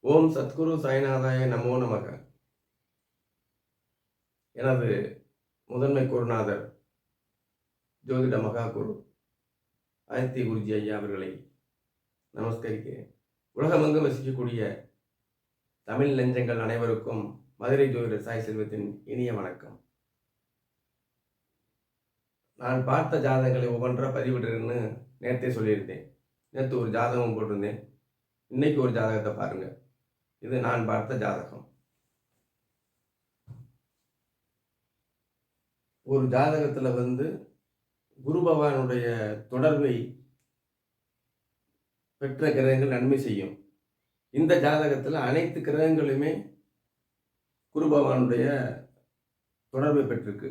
ஓம் சத்குரு சாய்நாதாய நமோ நமக. எனது முதன்மை குருநாதர் ஜோதிட மகாகுரு ஆதித்ய குருஜி ஐயா அவர்களை நமஸ்கரிக்கிறேன். உலகமெங்கும் வசிக்கக்கூடிய தமிழ் நெஞ்சங்கள் அனைவருக்கும் மதுரை ஜோதிட சாய் செல்வத்தின் இனிய வணக்கம். நான் பார்த்த ஜாதகங்களை ஒவ்வொன்றா பதிவிடுறேன்னு நேற்றே சொல்லியிருந்தேன். நேற்று ஒரு ஜாதகம் போட்டிருந்தேன். இன்னைக்கு ஒரு ஜாதகத்தை பாருங்கள் இது நான் பார்த்த ஜாதகம். ஒரு ஜாதகத்தில் வந்து குரு பகவானுடைய தொடர்பை பெற்ற கிரகங்கள் நன்மை செய்யும். இந்த ஜாதகத்தில் அனைத்து கிரகங்களுமே குரு பகவானுடைய தொடர்பை பெற்றிருக்கு.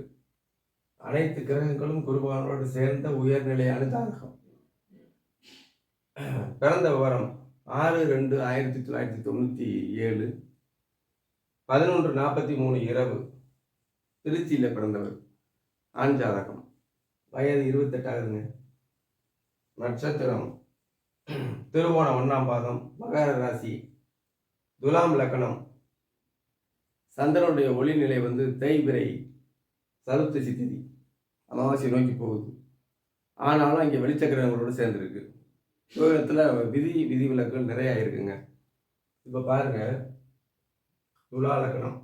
அனைத்து கிரகங்களும் குரு பகவானோடு சேர்ந்த உயர்நிலையான ஜாதகம். பிறந்த விவரம். ஆறு ரெண்டு ஆயிரத்தி தொள்ளாயிரத்தி தொண்ணூற்றி ஏழு பதினொன்று நாற்பத்தி மூணு இரவு திருச்சியில் பிறந்தவர் ஆண் ஜாதகம். வயது இருபத்தெட்டாகுதுங்க நட்சத்திரம் திருவோணம் ஒன்றாம் பாதம் மகர ராசி துலாம் லக்கணம். சந்திரனுடைய ஒளிநிலை வந்து தேய்பிரை சதுர்த்தி சித்திதி. அமாவாசை நோக்கி போகுது. ஆனாலும் இங்கே வெளிச்சக்கிரகங்களோடு சேர்ந்துருக்கு. உலகத்தில் விதி விதிவிலக்குகள் நிறையா இருக்குங்க. இப்போ பாருங்க. துலா லக்னம்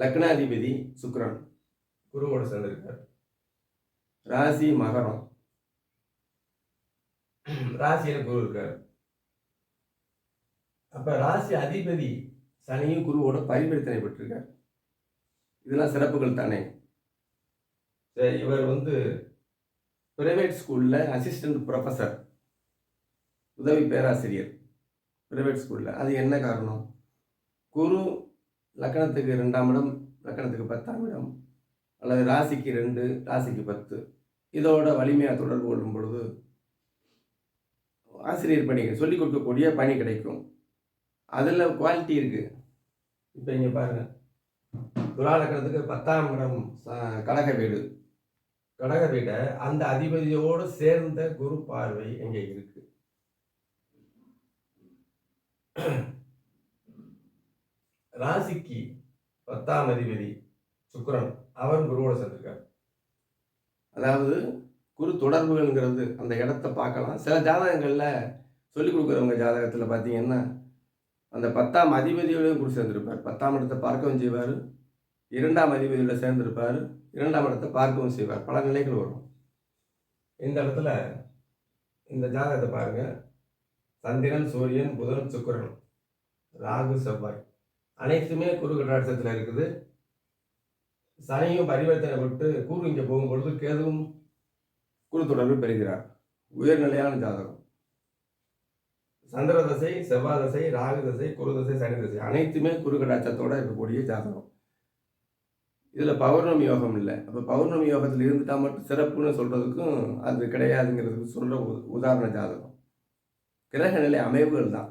லக்னாதிபதி சுக்ரன் குருவோட சேர்ந்திருக்கார் ராசி மகரம். ராசியில் குரு இருக்கார். அப்போ ராசி அதிபதி சனியும் குருவோட பரிவர்த்தனை பெற்றிருக்கார். இதெல்லாம் சிறப்புகள் தானே. சரி இவர் வந்து பிரைவேட் ஸ்கூலில் அசிஸ்டன்ட் ப்ரொஃபஸர் உதவி பேராசிரியர் பிரைவேட் ஸ்கூலில் அது என்ன காரணம்? குரு லக்கணத்துக்கு ரெண்டாம் இடம் லக்கணத்துக்கு பத்தாம் இடம் அல்லது ராசிக்கு ரெண்டு ராசிக்கு பத்து. இதோட வலிமையாக தொடர்பு கொள்ளும் பொழுது ஆசிரியர் பணிகள் சொல்லிக் கொடுக்கக்கூடிய பணி கிடைக்கும். அதில் குவாலிட்டி இருக்குது இப்போ இங்கே பாருங்கள் துலாலக்கணத்துக்கு பத்தாம் இடம் கடக வீடு. கடக வீடை அந்த அதிபதியோடு சேர்ந்த குரு பார்வை இங்கே இருக்குது ராசிக்கு பத்தாம் அதிபதி சுக்கரன் அவன் குருவோட சேர்ந்திருக்கார். அதாவது குரு தொடர்புகள்ங்கிறது அந்த இடத்த பார்க்கலாம். சில ஜாதகங்களில் சொல்லிக் கொடுக்குறவங்க ஜாதகத்தில் பார்த்தீங்கன்னா அந்த பத்தாம் அதிபதியோடையும் குரு சேர்ந்திருப்பார். பத்தாம் இடத்தை பார்க்கவும் செய்வார். இரண்டாம் அதிபதியோட சேர்ந்திருப்பார். இரண்டாம் இடத்தை பார்க்கவும் செய்வார். பல நிலைகள் வரும். இந்த இடத்துல இந்த ஜாதகத்தை பாருங்கள் சந்திரன் சூரியன் புதன் சுக்கரன் ராகு செவ்வாய். அனைத்துமே குரு கடாட்சத்தில் இருக்குது. சனியும் பரிவர்த்தனை விட்டு கூறு இங்கே போகும்பொழுது கேதுவும் குரு தொடர்பு பெறுகிறார். உயர்நிலையான ஜாதகம். சந்திர தசை செவ்வாய் தசை ராகு தசை குரு தசை சனி தசை. அனைத்துமே குரு கடாட்சத்தோடு இருக்கக்கூடிய ஜாதகம். இதில் பௌர்ணமி யோகம் இல்லை. அப்போ பௌர்ணமி யோகத்தில் இருந்துட்டால் மட்டும் சிறப்புன்னு சொல்கிறதுக்கும் அது கிடையாதுங்கிறதுக்கு சொல்கிற உதாரண ஜாதகம். கிரக நிலை அமைவுகள் தான்.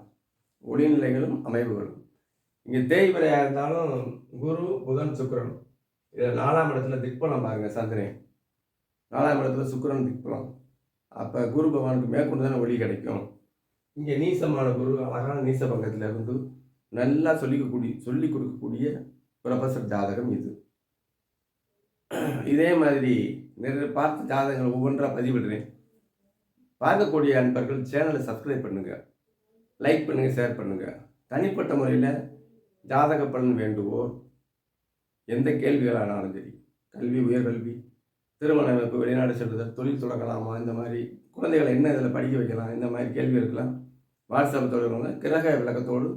ஒளிநிலைகளும் அமைவுகளும். இங்கே தேய்பிரையாக இருந்தாலும் குரு புதன் சுக்கரன். இதில் நாலாம் இடத்துல திக்பலம் பாருங்க சந்திரன். நாலாம் இடத்துல சுக்கரன் திக்பலம். அப்போ குரு பகவானுக்கு மேற்கொண்டு தானே ஒளி கிடைக்கும். இங்கே நீசமான குரு அழகான நீச பங்கத்தில் இருந்து நல்லா சொல்லிக்கக்கூடிய சொல்லி கொடுக்கக்கூடிய ப்ரொஃபஸர் ஜாதகம் இது. இதே மாதிரி நிறைய பார்த்த ஜாதகங்கள் ஒவ்வொன்றாக பதிவிடுறேன். பார்க்கக்கூடிய அன்பர்கள் சேனலை சப்ஸ்கிரைப் பண்ணுங்கள் லைக் பண்ணுங்கள் ஷேர் பண்ணுங்கள் தனிப்பட்ட முறையில் ஜாதக பலன் வேண்டுவோர் எந்த கேள்விகளானாலும் சரி கல்வி உயர்கல்வி திருமண அமைப்பு வெளிநாடு செல்லுதல் தொழில் தொடங்கலாமா இந்த மாதிரி குழந்தைகளை என்ன இதில் படிக்க வைக்கலாம் இந்த மாதிரி கேள்வி இருக்கலாம் வாட்ஸ்அப் தொடர்பு கிரக விளக்கத்தோடு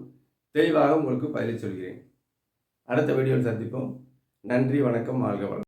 தெளிவாக உங்களுக்கு பதிலை சொல்கிறேன். அடுத்த வீடியோவில் சந்திப்போம். நன்றி வணக்கம் வாழ்க வளம்